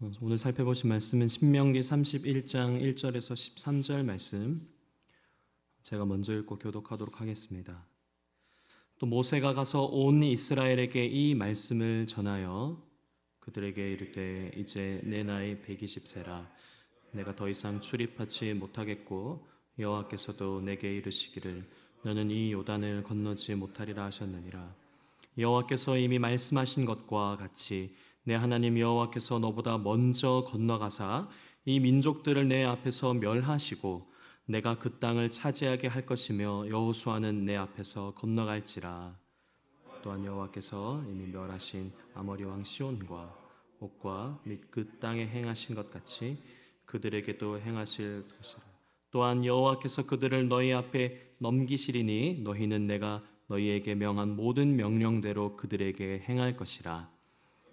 어, 오늘 살펴보신 말씀은 신명기 31장 1절에서 13절 말씀. 제가 먼저 읽고 교독하도록 하겠습니다. 또 모세가 가서 온 이스라엘에게 이 말씀을 전하여 그들에게 이르되 이제 내 나이 120세라. 내가 더 이상 출입하지 못하겠고 여호와께서도 내게 이르시기를 너는 이 요단을 건너지 못하리라 하셨느니라. 여호와께서 이미 말씀하신 것과 같이 내 하나님 여호와께서 너보다 먼저 건너가사 이 민족들을 내 앞에서 멸하시고 내가 그 땅을 차지하게 할 것이며 여호수아는 내 앞에서 건너갈지라. 또한 여호와께서 이미 멸하신 아모리 왕 시온과 옥과 및 그 땅에 행하신 것 같이 그들에게도 행하실 것이라. 또한 여호와께서 그들을 너희 앞에 넘기시리니 너희는 내가 너희에게 명한 모든 명령대로 그들에게 행할 것이라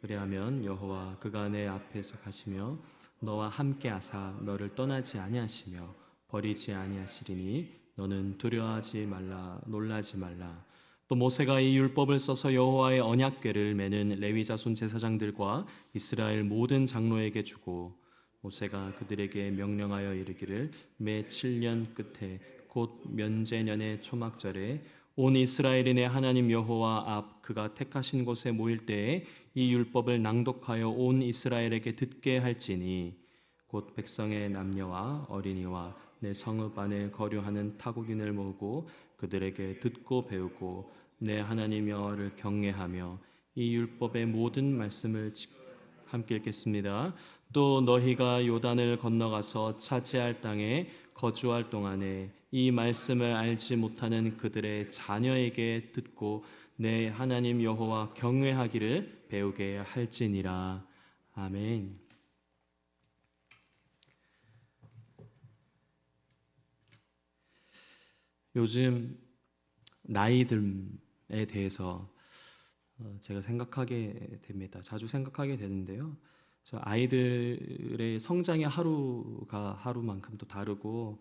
그리하면 여호와 그가 내 앞에서 가시며 너와 함께 하사 너를 떠나지 아니하시며 버리지 아니하시리니 너는 두려워하지 말라 놀라지 말라. 또 모세가 이 율법을 써서 여호와의 언약궤를 매는 레위 자손 제사장들과 이스라엘 모든 장로에게 주고 모세가 그들에게 명령하여 이르기를 매 7년 끝에 곧 면제년의 초막절에 온 이스라엘인의 하나님 여호와 앞 그가 택하신 곳에 모일 때에 이 율법을 낭독하여 온 이스라엘에게 듣게 할지니 곧 백성의 남녀와 어린이와 내 성읍 안에 거류하는 타국인을 모으고 그들에게 듣고 배우고 내 하나님 여호와를 경외하며 이 율법의 모든 말씀을 함께 읽겠습니다. 또 너희가 요단을 건너가서 차지할 땅에 거주할 동안에 이 말씀을 알지 못하는 그들의 자녀에게 듣고 내 하나님 여호와 경외하기를 배우게 할지니라. 아멘. 요즘 나이들에 대해서 어, 제가 생각하게 됩니다. 자주 생각하게 되는데요. 저 아이들의 성장의 하루가 하루만큼 또 다르고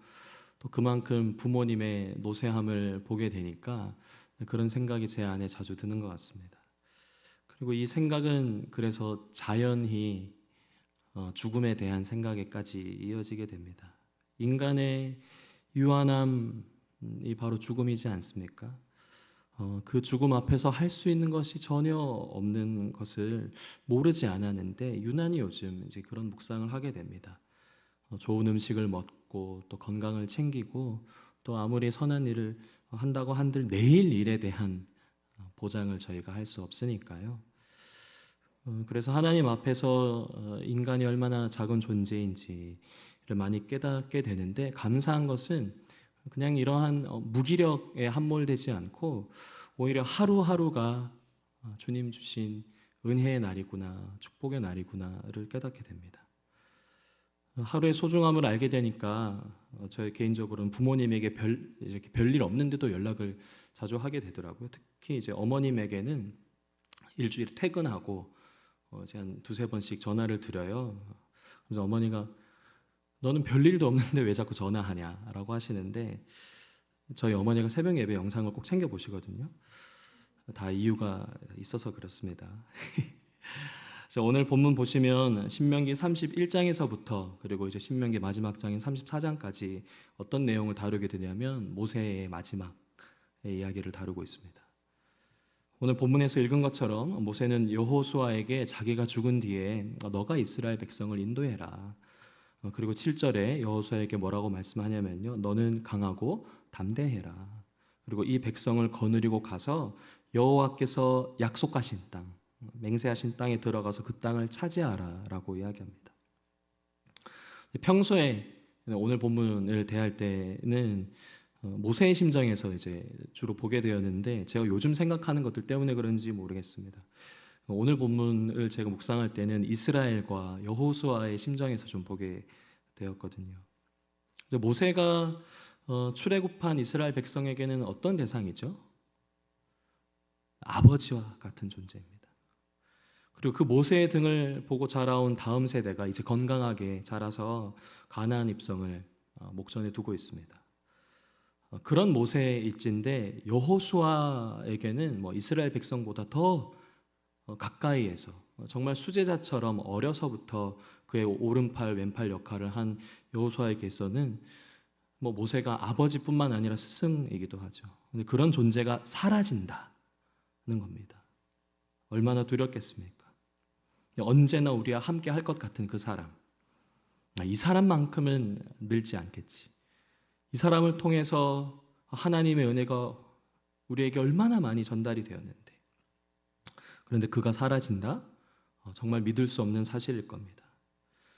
또 그만큼 부모님의 노쇠함을 보게 되니까 그런 생각이 제 안에 자주 드는 것 같습니다. 그리고 이 생각은 그래서 자연히 어, 죽음에 대한 생각에까지 이어지게 됩니다. 인간의 유한함이 바로 죽음이지 않습니까? 어, 그 죽음 앞에서 할 수 있는 것이 전혀 없는 것을 모르지 않았는데 유난히 요즘 이제 그런 묵상을 하게 됩니다. 어, 좋은 음식을 먹고 또 건강을 챙기고 또 아무리 선한 일을 한다고 한들 내일 일에 대한 어, 보장을 저희가 할 수 없으니까요. 어, 그래서 하나님 앞에서 어, 인간이 얼마나 작은 존재인지를 많이 깨닫게 되는데 감사한 것은 그냥 이러한 어, 무기력에 함몰되지 않고 오히려 하루하루가 어, 주님 주신 은혜의 날이구나, 축복의 날이구나를 깨닫게 됩니다. 하루의 소중함을 알게 되니까 어, 저 개인적으로는 부모님에게 별 이렇게 별일 없는데도 연락을 자주 하게 되더라고요. 특히 이제 어머님에게는 일주일 퇴근하고 어, 한 두세 번씩 전화를 드려요. 그래서 어머니가 너는 별일도 없는데 왜 자꾸 전화하냐라고 하시는데 저희 어머니가 새벽 예배 영상을 꼭 챙겨 보시거든요. 다 이유가 있어서 그렇습니다. 오늘 본문 보시면 신명기 31장에서부터 그리고 이제 신명기 마지막 장인 34장까지 어떤 내용을 다루게 되냐면 모세의 마지막의 이야기를 다루고 있습니다. 오늘 본문에서 읽은 것처럼 모세는 여호수아에게 자기가 죽은 뒤에 너가 이스라엘 백성을 인도해라. 어, 그리고 7절에 여호수아에게 뭐라고 말씀하냐면요. 너는 강하고 담대해라. 그리고 이 백성을 거느리고 가서 여호와께서 약속하신 땅, 맹세하신 땅에 들어가서 그 땅을 차지하라라고 이야기합니다. 평소에 오늘 본문을 대할 때는 어, 모세의 심정에서 이제 주로 보게 되었는데 제가 요즘 생각하는 것들 때문에 그런지 모르겠습니다. 오늘 본문을 제가 묵상할 때는 이스라엘과 여호수아의 심정에서 좀 보게 되었거든요. 모세가 어, 출애굽한 이스라엘 백성에게는 어떤 대상이죠? 아버지와 같은 존재입니다. 그리고 그 모세의 등을 보고 자라온 다음 세대가 이제 건강하게 자라서 가나안 입성을 어, 목전에 두고 있습니다. 어, 그런 모세의 일지인데 여호수아에게는 뭐 이스라엘 백성보다 더 어, 가까이에서 어, 정말 수제자처럼 어려서부터 그의 오른팔 왼팔 역할을 한 여호수아에게서는 뭐 모세가 아버지뿐만 아니라 스승이기도 하죠. 그런 존재가 사라진다는 겁니다. 얼마나 두렵겠습니까? 언제나 우리와 함께 할 것 같은 그 사람. 아, 이 사람만큼은 늘지 않겠지. 이 사람을 통해서 하나님의 은혜가 우리에게 얼마나 많이 전달이 되었는데. 그런데 그가 사라진다? 어, 정말 믿을 수 없는 사실일 겁니다.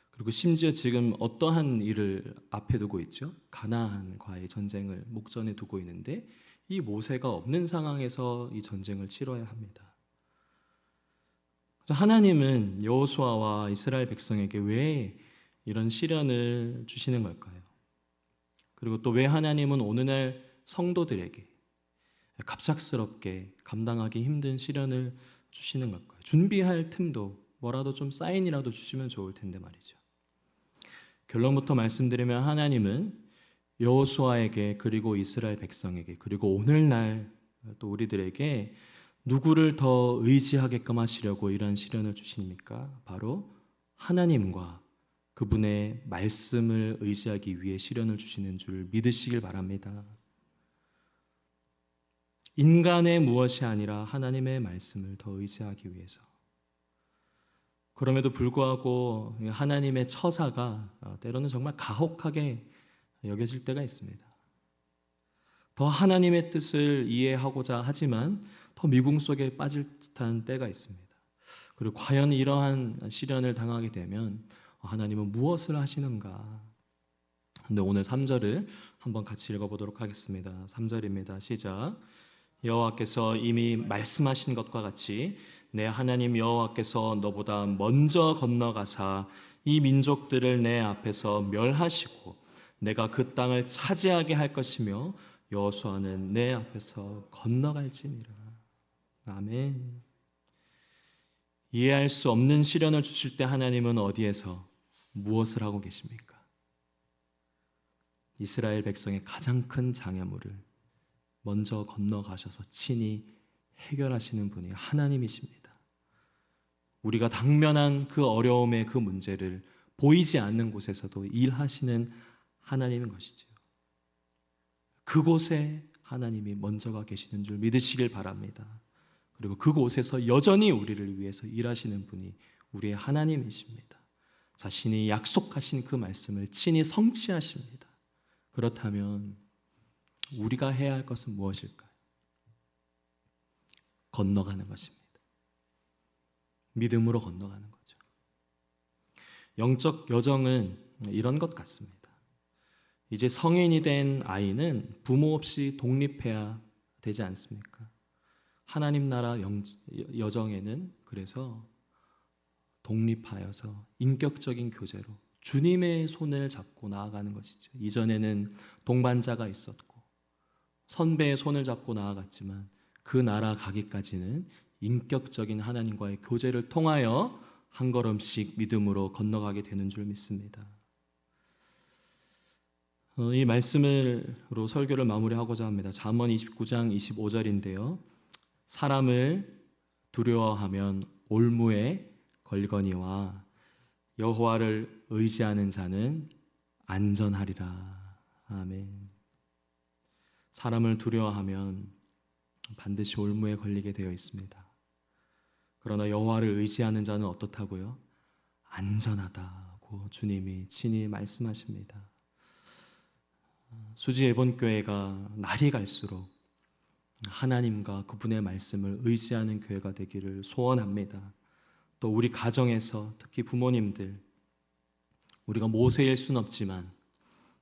그리고 심지어 지금 어떠한 일을 앞에 두고 있죠? 가나안과의 전쟁을 목전에 두고 있는데 이 모세가 없는 상황에서 이 전쟁을 치러야 합니다. 하나님은 여호수아와 이스라엘 백성에게 왜 이런 시련을 주시는 걸까요? 그리고 또 왜 하나님은 오늘날 성도들에게 갑작스럽게 감당하기 힘든 시련을 주시는 걸까요? 준비할 틈도 뭐라도 좀 사인이라도 주시면 좋을 텐데 말이죠. 결론부터 말씀드리면 하나님은 여호수아에게 그리고 이스라엘 백성에게 그리고 오늘날 또 우리들에게 누구를 더 의지하게끔 하시려고 이런 시련을 주십니까? 바로 하나님과 그분의 말씀을 의지하기 위해 시련을 주시는 줄 믿으시길 바랍니다. 인간의 무엇이 아니라 하나님의 말씀을 더 의지하기 위해서. 그럼에도 불구하고 하나님의 처사가 때로는 정말 가혹하게 여겨질 때가 있습니다. 더 하나님의 뜻을 이해하고자 하지만 더 미궁 속에 빠질 듯한 때가 있습니다. 그리고 과연 이러한 시련을 당하게 되면 하나님은 무엇을 하시는가? 근데 오늘 3절을 한번 같이 읽어보도록 하겠습니다. 3절입니다. 시작. 여호와께서 이미 말씀하신 것과 같이 내 하나님 여호와께서 너보다 먼저 건너가사 이 민족들을 내 앞에서 멸하시고 내가 그 땅을 차지하게 할 것이며 여호수아는 내 앞에서 건너갈지니라. 아멘. 이해할 수 없는 시련을 주실 때 하나님은 어디에서 무엇을 하고 계십니까? 이스라엘 백성의 가장 큰 장애물을 먼저 건너가셔서 친히 해결하시는 분이 하나님이십니다. 우리가 당면한 그 어려움의 그 문제를 보이지 않는 곳에서도 일하시는 하나님인 것이죠. 그곳에 하나님이 먼저가 계시는 줄 믿으시길 바랍니다. 그리고 그곳에서 여전히 우리를 위해서 일하시는 분이 우리의 하나님이십니다. 자신이 약속하신 그 말씀을 친히 성취하십니다. 그렇다면 우리가 해야 할 것은 무엇일까요? 건너가는 것입니다. 믿음으로 건너가는 거죠. 영적 여정은 이런 것 같습니다. 이제 성인이 된 아이는 부모 없이 독립해야 되지 않습니까? 하나님 나라 영, 여정에는 그래서 독립하여서 인격적인 교제로 주님의 손을 잡고 나아가는 것이죠. 이전에는 동반자가 있었고 선배의 손을 잡고 나아갔지만 그 나라 가기까지는 인격적인 하나님과의 교제를 통하여 한 걸음씩 믿음으로 건너가게 되는 줄 믿습니다. 어, 이 말씀으로 설교를 마무리하고자 합니다. 잠언 29장 25절인데요. 사람을 두려워하면 올무에 걸거니와 여호와를 의지하는 자는 안전하리라. 아멘. 사람을 두려워하면 반드시 올무에 걸리게 되어 있습니다. 그러나 여호와를 의지하는 자는 어떻다고요? 안전하다고 주님이 친히 말씀하십니다. 수지 예본교회가 날이 갈수록 하나님과 그분의 말씀을 의지하는 교회가 되기를 소원합니다. 또 우리 가정에서 특히 부모님들 우리가 모세일 순 없지만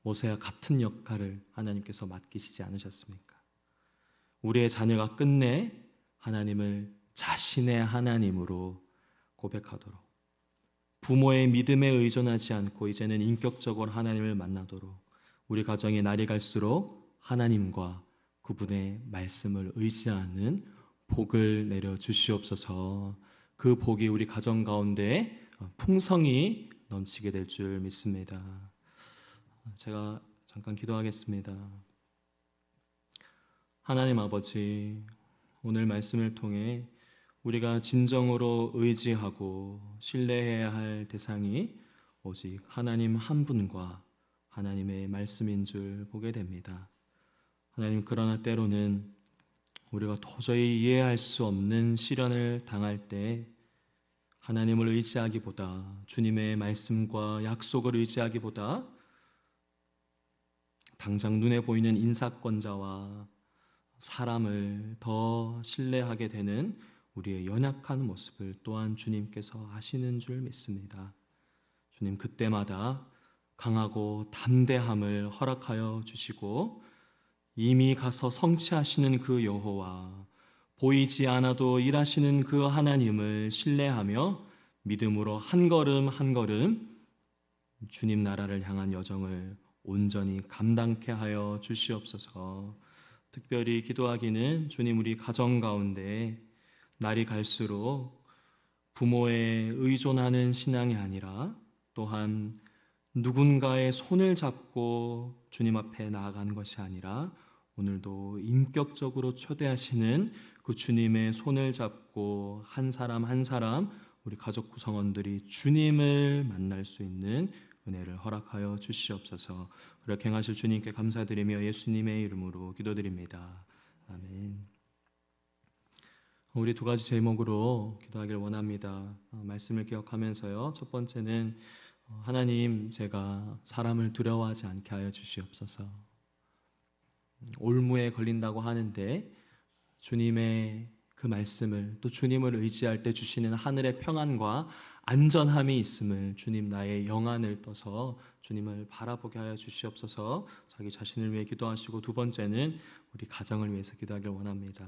모세와 같은 역할을 하나님께서 맡기시지 않으셨습니까? 우리의 자녀가 끝내 하나님을 자신의 하나님으로 고백하도록 부모의 믿음에 의존하지 않고 이제는 인격적으로 하나님을 만나도록 우리 가정의 날이 갈수록 하나님과 그분의 말씀을 의지하는 복을 내려 주시옵소서. 그 복이 우리 가정 가운데 풍성히 넘치게 될 줄 믿습니다. 제가 잠깐 기도하겠습니다. 하나님 아버지, 오늘 말씀을 통해 우리가 진정으로 의지하고 신뢰해야 할 대상이 오직 하나님 한 분과 하나님의 말씀인 줄 보게 됩니다. 하나님, 그러나 때로는 우리가 도저히 이해할 수 없는 시련을 당할 때 하나님을 의지하기보다 주님의 말씀과 약속을 의지하기보다 당장 눈에 보이는 인사권자와 사람을 더 신뢰하게 되는 우리의 연약한 모습을 또한 주님께서 아시는 줄 믿습니다. 주님 그때마다 강하고 담대함을 허락하여 주시고 이미 가서 성취하시는 그 여호와 보이지 않아도 일하시는 그 하나님을 신뢰하며 믿음으로 한 걸음 한 걸음 주님 나라를 향한 여정을 온전히 감당케 하여 주시옵소서. 특별히 기도하기는 주님 우리 가정 가운데 날이 갈수록 부모에 의존하는 신앙이 아니라 또한 누군가의 손을 잡고 주님 앞에 나아가는 것이 아니라 오늘도 인격적으로 초대하시는 그 주님의 손을 잡고 한 사람 한 사람 우리 가족 구성원들이 주님을 만날 수 있는 은혜를 허락하여 주시옵소서. 그렇게 행하실 주님께 감사드리며 예수님의 이름으로 기도드립니다. 아멘. 우리 두 가지 제목으로 기도하길 원합니다. 어, 말씀을 기억하면서요. 첫 번째는 어, 하나님 제가 사람을 두려워하지 않게 하여 주시옵소서. 올무에 걸린다고 하는데 주님의 그 말씀을 또 주님을 의지할 때 주시는 하늘의 평안과 안전함이 있음을 주님 나의 영안을 떠서 주님을 바라보게 하여 주시옵소서. 자기 자신을 위해 기도하시고 두 번째는 우리 가정을 위해서 기도하길 원합니다.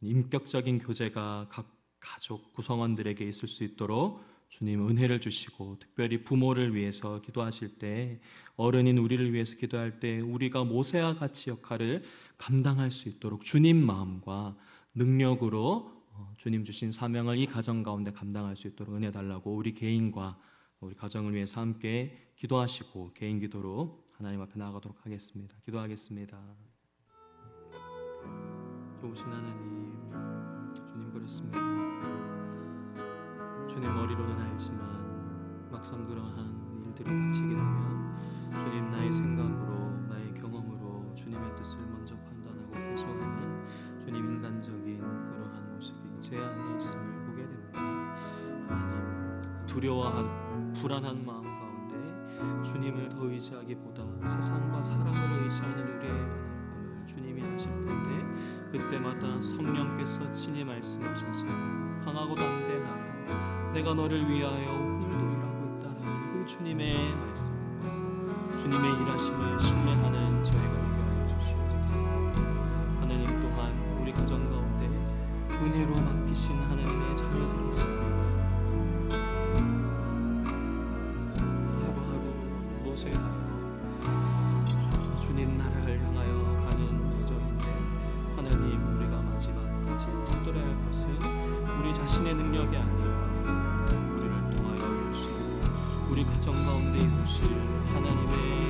인격적인 교제가 각 가족 구성원들에게 있을 수 있도록 주님 은혜를 주시고 특별히 부모를 위해서 기도하실 때 어른인 우리를 위해서 기도할 때 우리가 모세와 같이 역할을 감당할 수 있도록 주님 마음과 능력으로 어, 주님 주신 사명을 이 가정 가운데 감당할 수 있도록 은혜 달라고 우리 개인과 우리 가정을 위해서 함께 기도하시고 개인 기도로 하나님 앞에 나아가도록 하겠습니다. 기도하겠습니다. 좋으신 하나님, 주님 그렇습니다. 주님 머리로는 알지만 막상 그러한 일들이 닥치게 되면 주님 나의 생각으로 나의 경험으로 주님의 뜻을 먼저 판단하고 개소하는 주님 인간적인 그러한 모습이 제 안에 있음을 보게 됩니다. 하나님 두려워한 불안한 마음 가운데 주님을 더 의지하기보다 세상과 사람을 의지하는 우리의 연약함을 주님이 아실 텐데 그때마다 성령께서 친히 말씀하셔서 강하고 담대하라 내가 너를 위하여 오늘도 일하고 있다는 그 주님의 말씀과 주님의 일하심을 신뢰하는 저희가 은혜로 맡기신 하나님의 자녀들이 있습니다. 하루하루 노쇠하여 주님 나라를 향하여 가는 여정인데 하나님 우리가 마지막까지 붙들어야 할 것은 우리 자신의 능력이 아니라 우리를 통하여 오시고 우리 가정 가운데 오실 하나님